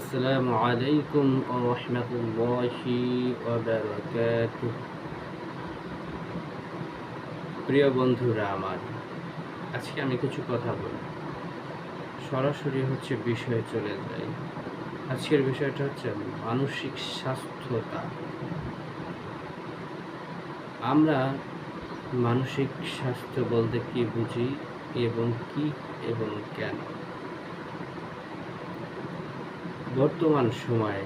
আসসালামু আলাইকুম ও রহমতুল্লাহি প্রিয় বন্ধুরা আমার, আজকে আমি কিছু কথা বলি সরাসরি হচ্ছে বিষয়ে চলে যাই। আজকের বিষয়টা হচ্ছে মানসিক স্বাস্থ্যতা। আমরা মানসিক স্বাস্থ্য বলতে কি বুঝি এবং কি এবং কেন? বর্তমান সময়ে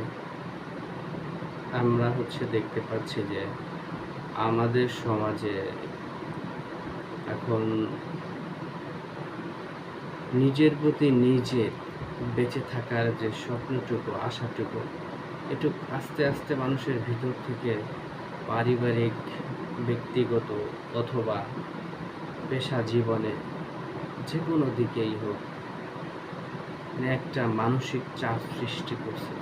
আমরা হচ্ছে দেখতে পাচ্ছি যে আমাদের সমাজে এখন নিজের প্রতি নিজে বেঁচে থাকার যে স্বপ্নটুকু, আশাটুকু একটু আস্তে আস্তে মানুষের ভিতর থেকে পারিবারিক, ব্যক্তিগত অথবা পেশা জীবনে যে কোনো দিকেই হোক একটা মানসিক চাপ সৃষ্টি করছে।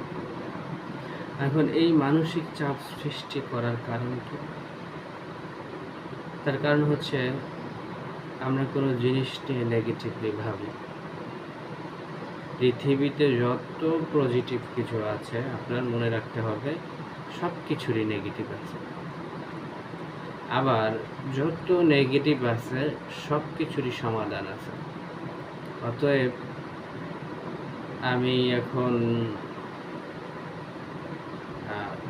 এখন এই মানসিক চাপ সৃষ্টি করার কারণ কি? তার কারণ হচ্ছে আমরা কোনো জিনিস নিয়ে নেগেটিভলি ভাবি। পৃথিবীতে যত পজিটিভ কিছু আছে, আপনার মনে রাখতে হবে সব কিছুরই নেগেটিভ আছে। আবার যত নেগেটিভ আছে সব কিছুরই সমাধান আছে। অতএব আমি এখন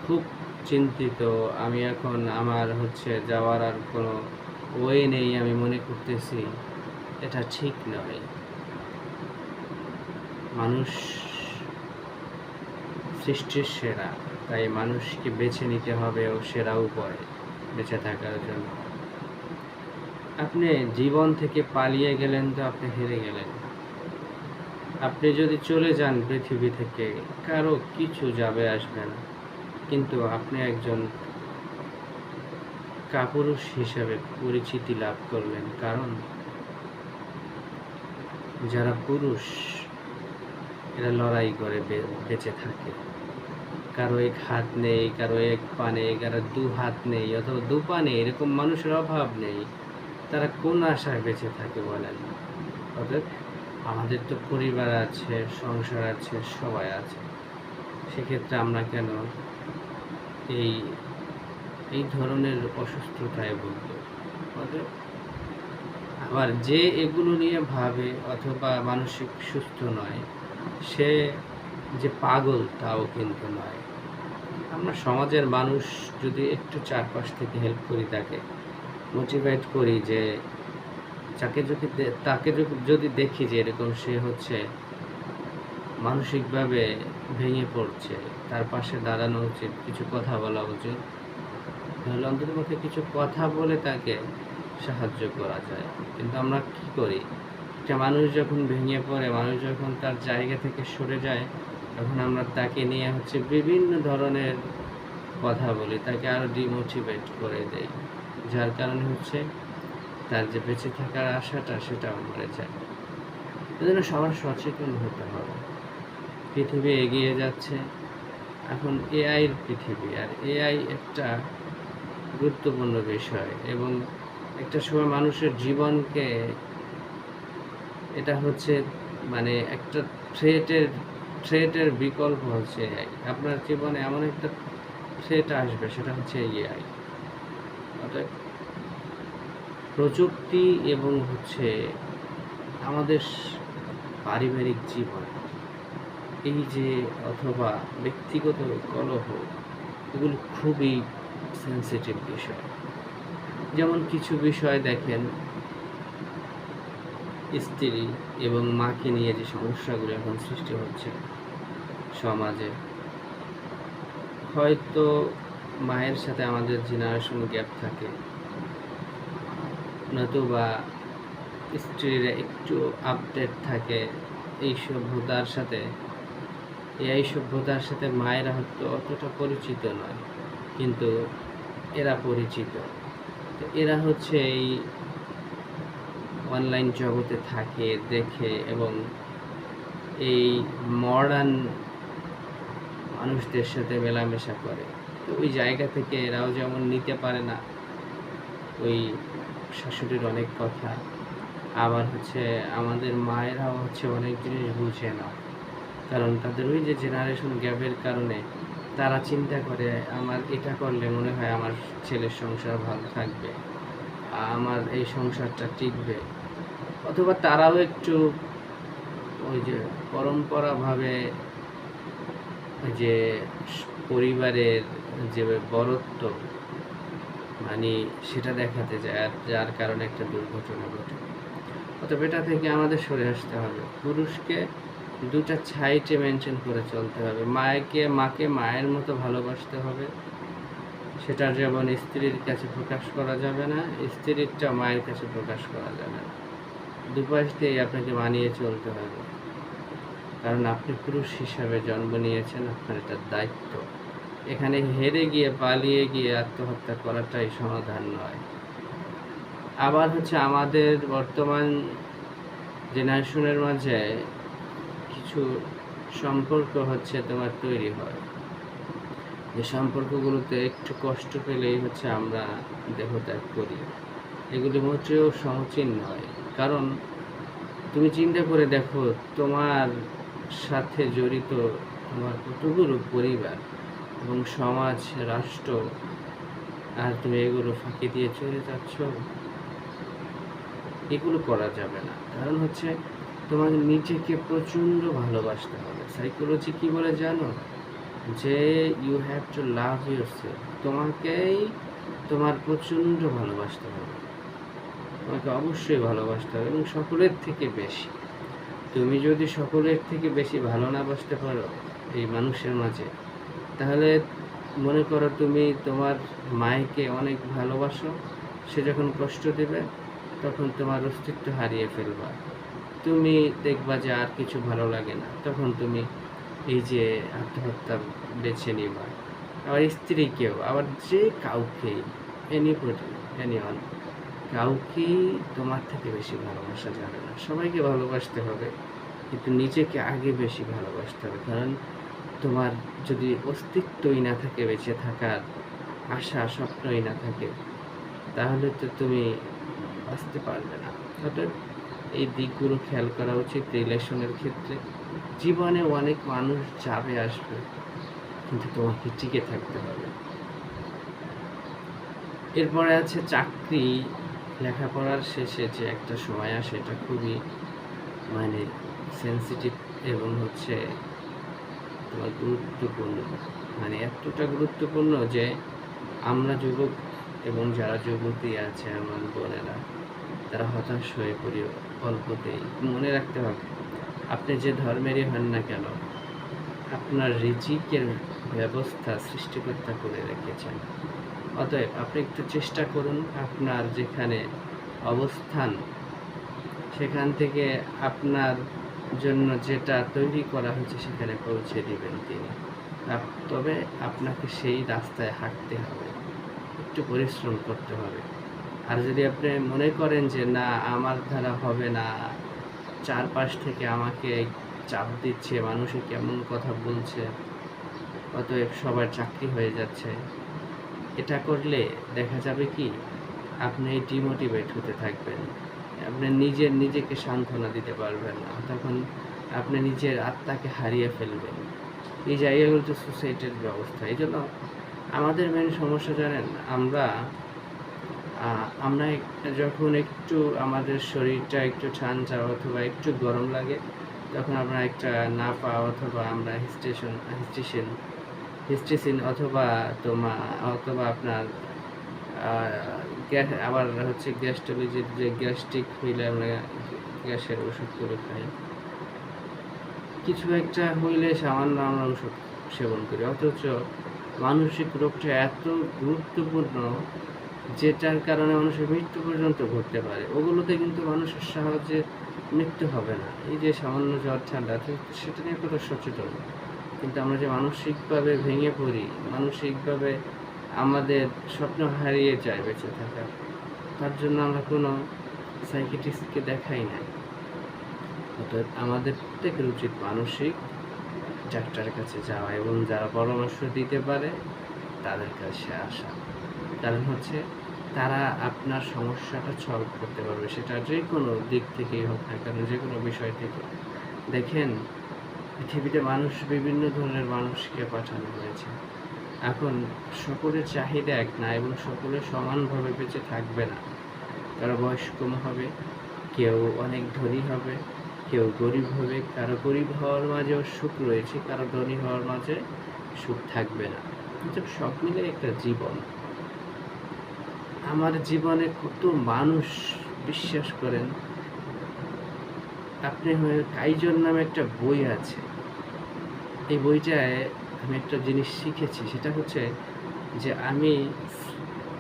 খুব চিন্তিত। আমি এখন আমার হচ্ছে যাওয়ার আর কোনো ওয়ে নেই আমি মনে করতেছি। এটা ঠিক নয়। মানুষ সৃষ্টির সেরা, তাই মানুষকে বেছে নিতে হবে ও সেরা উপায় বেঁচে থাকার জন্য। আপনি জীবন থেকে পালিয়ে গেলেন তো আপনি হেরে গেলেন। আপনি যদি চলে যান পৃথিবী থেকে, কারও কিছু যাবে আসবে না। কিন্তু আপনি একজন কাপুরুষ হিসাবে পরিচিতি লাভ করলেন, কারণ যারা পুরুষ, এরা লড়াই করে বেঁচে থাকে। কারও এক হাত নেই, কারও এক পা নেই, কারও দু হাত নেই, অথবা দু পা নেই, এরকম মানুষের অভাব নেই। তারা কোন আশায় বেঁচে থাকে বলেন? অর্থাৎ আমাদের তো পরিবার আছে, সংসার আছে, সবাই আছে। সেক্ষেত্রে আমরা কেন এই এই ধরনের অসুস্থতায় ভুগব? আবার যে এগুলো নিয়ে ভাবে অথবা মানসিক সুস্থ নয়, সে যে পাগল তাও কিন্তু নয়। আমরা সমাজের মানুষ যদি একটু চারপাশ থেকে হেল্প করি তাকে মোটিভেট করি যে যাকে যদি তাকে যদি দেখি যে এরকম সে হচ্ছে মানসিকভাবে ভেঙে পড়ছে, তার পাশে দাঁড়ানো উচিত, কিছু কথা বলা উচিত, তাহলে অন্ততপক্ষে কিছু কথা বলে তাকে সাহায্য করা যায়। কিন্তু আমরা কি করি? একটা মানুষ যখন ভেঙে পড়ে, মানুষ যখন তার জায়গা থেকে সরে যায়, তখন আমরা তাকে নিয়ে হচ্ছে বিভিন্ন ধরনের কথা বলি, তাকে আরও ডিমোটিভেট করে দেই। যার কারণে হচ্ছে তার যে বেঁচে থাকার আশাটা সেটাও মরে যায়। এজন্য সবার সচেতন হতে হবে। পৃথিবী এগিয়ে যাচ্ছে। এখন এআইয়ের পৃথিবী, আর এআই একটা গুরুত্বপূর্ণ বিষয় এবং একটা সময় মানুষের জীবনকে এটা হচ্ছে মানে একটা থ্রেটের থ্রেটের বিকল্প হচ্ছে এআই। আপনার জীবনে এমন একটা থ্রেট আসবে, সেটা হচ্ছে এআই। অর্থাৎ প্রযুক্তি এবং হচ্ছে আমাদের পারিবারিক জীবন। এই যে অথবা ব্যক্তিগত কলহ, এগুলো খুবই সেন্সিটিভ বিষয়। যেমন কিছু বিষয় দেখেন, স্ত্রী এবং মাকে নিয়ে যে সমস্যাগুলো এখন সৃষ্টি হচ্ছে সমাজে। হয়তো মায়ের সাথে আমাদের জেনারেশন গ্যাপ থাকে। নতুবা স্ত্রীরা একটু আপডেট থাকে এই সভ্যতার সাথে। এই সভ্যতার সাথে মায়েরা হয়তো অতটা পরিচিত নয়, কিন্তু এরা পরিচিত। তো এরা হচ্ছে এই অনলাইন জগতে থাকে, দেখে এবং এই মডার্ন মানুষদের সাথে মেলামেশা করে। তো ওই জায়গা থেকে এরাও যেমন নিতে পারে না, ওই শাশুড়ির অনেক কথা। আবার হচ্ছে আমাদের মায়েরাও হচ্ছে অনেক জিনিস বুঝে না। কারণ তাদের ওই যে জেনারেশন গ্যাপের কারণে তারা চিন্তা করে, আমার এটা করলে মনে হয় আমার ছেলের সংসার ভালো থাকবে, আমার এই সংসারটা টিকবে। অথবা তারাও একটু ওই যে পরম্পরাভাবে যে পরিবারের যে বরত্ব মানে সেটা দেখাতে যায়, আর যার কারণে একটা দুর্ঘটনা ঘটে। অতএব এটা থেকে আমাদের সরে আসতে হবে। পুরুষকে দুটা ছাইটে মেনটেন করে চলতে হবে। মায়েকে, মাকে মায়ের মতো ভালোবাসতে হবে। সেটা যেমন স্ত্রীর কাছে প্রকাশ করা যাবে না স্ত্রীরটা মায়ের কাছে প্রকাশ করা যাবে না। দুপাশ দিয়ে আপনাকে মানিয়ে চলতে হবে। কারণ আপনি পুরুষ হিসাবে জন্ম নিয়েছেন, আপনার এটা দায়িত্ব। এখানে হেরে গিয়ে পালিয়ে গিয়ে আত্মহত্যা করাটাই সমাধান নয়। আবার হচ্ছে আমাদের বর্তমান জেনারেশনের মাঝে কিছু সম্পর্ক হচ্ছে তোমার তৈরি হয়। যে সম্পর্কগুলোতে একটু কষ্ট পেলেই হচ্ছে আমরা দেহত্যাগ করি। এগুলি মোটেও সমচীন নয়। কারণ তুমি চিন্তা করে দেখো, তোমার সাথে জড়িত তোমার কতগুলো পরিবার? এবং সমাজ, রাষ্ট্র, আর তুমি এগুলো ফাঁকি দিয়ে চলে যাচ্ছ। এগুলো করা যাবে না। কারণ হচ্ছে তোমাকে নিজেকে প্রচণ্ড ভালোবাসতে হবে। সাইকোলজি কি বলে জানো? যে you have to love your self তোমাকেই তোমার প্রচণ্ড ভালোবাসতে হবে। তোমাকে অবশ্যই ভালোবাসতে হবে এবং সকলের থেকে বেশি। তুমি যদি সকলের থেকে বেশি ভালো না বাসতে পারো, এই মানুষের মাঝে তাহলে মনে করো তুমি তোমার মায়েকে অনেক ভালোবাসো, সে যখন কষ্ট দেবে, তখন তোমার অস্তিত্ব হারিয়ে ফেলবা। তুমি দেখবা যে আর কিছু ভালো লাগে না, তখন তুমি এই যে আত্মহত্যা বেছে নিবা। আবার স্ত্রীকেও আবার যে কাউকেই এনি অন কাউকেই তোমার থেকে বেশি ভালোবাসা যাবে না। সবাইকে ভালোবাসতে হবে, কিন্তু নিজেকে আগে বেশি ভালোবাসতে হবে। কারণ তোমার যদি অস্তিত্বই না থাকে, বেঁচে থাকার আশা স্বপ্নই না থাকে, তাহলে তো তুমি আসতে পারবে না। অর্থাৎ এই দিকগুলো খেয়াল করা উচিত রিলেশনের ক্ষেত্রে। জীবনে অনেক মানুষ যাবে, আসবে, কিন্তু তোমাকে টিকে থাকতে হবে। এরপরে আছে চাকরি। লেখাপড়ার শেষে যে একটা সময় আসে, এটা খুবই মানে সেন্সিটিভ এবং হচ্ছে তোমার গুরুত্বপূর্ণ। মানে এতটা গুরুত্বপূর্ণ যে আমরা যুবক এবং যারা যুবতী আছে, আমার বোনেরা, তারা হতাশ হয়ে পড়ি অল্পতেই। মনে রাখতে হবে, আপনি যে ধর্মেরই হন না কেন, আপনার রিজিকের ব্যবস্থা সৃষ্টিকর্তা করে রেখেছেন। অতএব আপনি একটু চেষ্টা করুন, আপনার যেখানে অবস্থান, সেখান থেকে আপনার জন্য যেটা তৈরি করা হয়েছে সেখানে পৌঁছে দিবেন তিনি। তবে আপনাকে সেই রাস্তায় হাঁটতে হবে। একটু পরিশ্রম করতে হবে। আর যদি আপনি মনে করেন যে, না, আমার দ্বারা হবে না, চারপাশ থেকে আমাকে চাপ দিচ্ছে, মানুষে কেমন কথা বলছে, অতএব সবার চাকরি হয়ে যাচ্ছে, এটা করলে দেখা যাবে কি, আপনি ডিমোটিভেট হতে থাকবেন। আপনি নিজের নিজেকে সান্ত্বনা দিতে পারবেন না। তখন আপনি নিজের আত্মাকে হারিয়ে ফেলবেন। এই জায়গাগুলো তো সোসাইটির ব্যবস্থা। এই জন্য আমাদের মেন সমস্যা জানেন, আমরা আমরা যখন একটু আমাদের শরীরটা একটু ঠান্ডা অথবা একটু গরম লাগে, তখন আমরা একটা নাপা অথবা আমরা হিস্টেশন হিস্টেশন হিস্টেসিন অথবা তোমা, অথবা আপনার গ্যাস, আবার হচ্ছে গ্যাস্ট্রোলজির যে গ্যাস্ট্রিক হইলে আমরা গ্যাসের ওষুধ করে খাই। কিছু একটা হইলে সামান্য আমরা ওষুধ সেবন করি। অথচ মানসিক রোগটা এত গুরুত্বপূর্ণ, যেটার কারণে মানুষের মৃত্যু পর্যন্ত ঘটতে পারে। ওগুলোতে কিন্তু মানুষের সাহায্যে মৃত্যু হবে না। এই যে সামান্য জ্বর, ঠান্ডা সেটা নিয়ে কত সচেতন কিন্তু আমরা যে মানসিকভাবে ভেঙে পড়ি, মানসিকভাবে আমাদের স্বপ্ন হারিয়ে যায় বেঁচে থাকা। তার জন্য আমরা কোনো সাইকিটিস্টকে দেখাই না। অর্থাৎ আমাদের প্রত্যেকের উচিত মানসিক ডাক্তারের কাছে যাওয়া এবং যারা পরামর্শ দিতে পারে, তাদের কাছে আসা। কারণ হচ্ছে, তারা আপনার সমস্যাটা সলভ করতে পারবে। সেটা যে কোনো দিক থেকেই হোক না কেন যে কোনো বিষয় থেকে। দেখেন, পৃথিবীতে মানুষ বিভিন্ন ধরনের মানুষকে পাঠানো হয়েছে। এখন সকলের চাহিদা এক না, এবং সকলে সমানভাবে বেঁচে থাকবে না। কারও বয়স কম হবে, কেউ অনেক ধনী হবে, কেউ গরিব হবে। কারও গরিব হওয়ার মাঝেও সুখ রয়েছে, কারও ধনী হওয়ার মাঝে সুখ থাকবে না। কিন্তু সব মিলে একটা জীবন। আমার জীবনে কত মানুষ বিশ্বাস করেন, আপনি হয়ে কাইজন নামে একটা বই আছে। এই বইটায় আমি একটা জিনিস শিখেছি, সেটা হচ্ছে যে আমি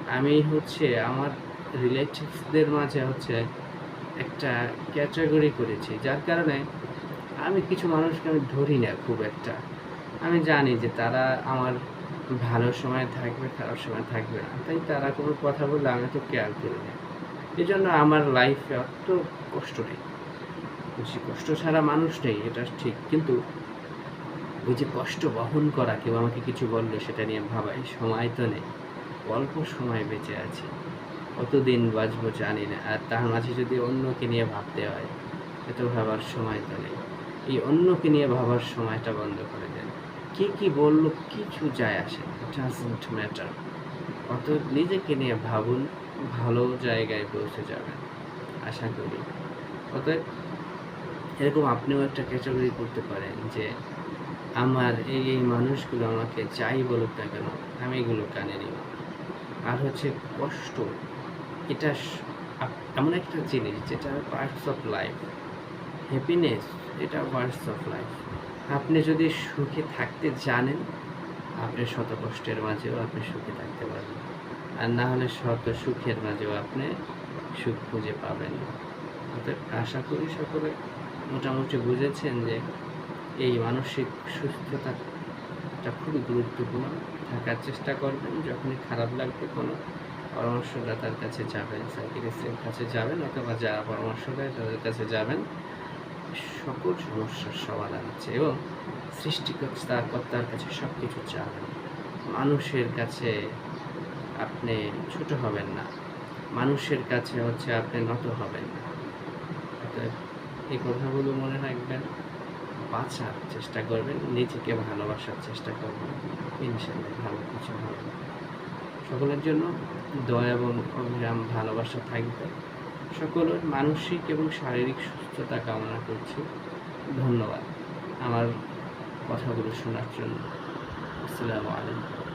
আমি হচ্ছে আমার রিলেটিভসদের মাঝে হচ্ছে একটা ক্যাটাগরি করেছি, যার কারণে আমি কিছু মানুষকে আমি ধরি না খুব একটা। আমি জানি যে তারা আমার ভালো সময় থাকবে, খারাপ সময় থাকবে না, তাই তারা কোনো কথা বললে আমি তো কেয়ার করি না। এই জন্য আমার লাইফে অত কষ্ট নেই। কষ্ট ছাড়া মানুষ নেই, এটা ঠিক, কিন্তু ওই যে কষ্ট বহন করা, কেউ আমাকে কিছু বলল সেটা নিয়ে ভাবাই সময় তো নেই। অল্প সময় বেঁচে আছি। কতদিন বাঁচবো জানি না। আর তার মাঝে যদি অন্যকে নিয়ে ভাবতে হয়, এত ভাবার সময় তো নেই। এই অন্যকে নিয়ে ভাবার সময়টা বন্ধ করে দেন। কে কি বলল কিছু যায় আসে ডাজন্ট ম্যাটার অত নিজেকে নিয়ে ভাবুন, ভালো জায়গায় পৌঁছে যাবেন। আশা করি। অতএব এরকম আপনিও একটা ক্যাটাগরি করতে পারেন যে আমার এই এই মানুষগুলো আমাকে যাই বলুক না কেন, আমি এগুলো কানে নিব। আর হচ্ছে কষ্ট, এটা এমন একটা জিনিস যেটা পার্টস অফ লাইফ হ্যাপিনেস এটা পার্টস অফ লাইফ আপনি যদি সুখে থাকতে জানেন, আপনি শত কষ্টের মাঝেও আপনি সুখে থাকতে পারবেন। আর না হলে শত সুখের মাঝেও আপনি সুখ খুঁজে পাবেন না। অতএব আশা করি সকলে মোটামুটি বুঝেছেন যে এই মানসিক সুস্থতাটা খুবই গুরুত্বপূর্ণ। থাকার চেষ্টা করবেন, যখনই খারাপ লাগবে কোনো পরামর্শদাতার কাছে যাবেন সাইকিয়াট্রিস্টের কাছে যাবেন অথবা যারা পরামর্শ দেয় তাদের কাছে যাবেন। সকল সমস্যার সমাধান আছে এবং সৃষ্টিকর্তা কর্তার কাছে সব কিছু চাবেন। মানুষের কাছে আপনি ছোট হবেন না। মানুষের কাছে হচ্ছে আপনি নত হবেন না। এই কথাগুলো মনে রাখবেন। বাঁচার চেষ্টা করবেন, নিজেকে ভালোবাসার চেষ্টা করবেন। ইনশাল্লাহ ভালো কিছু হবে। সকলের জন্য দয়া এবং অবিরাম ভালোবাসা থাকবে। সকলের মানসিক এবং শারীরিক সুস্থতা কামনা করছি। ধন্যবাদ আমার কথাগুলো শোনার জন্য। আসসালামু আলাইকুম।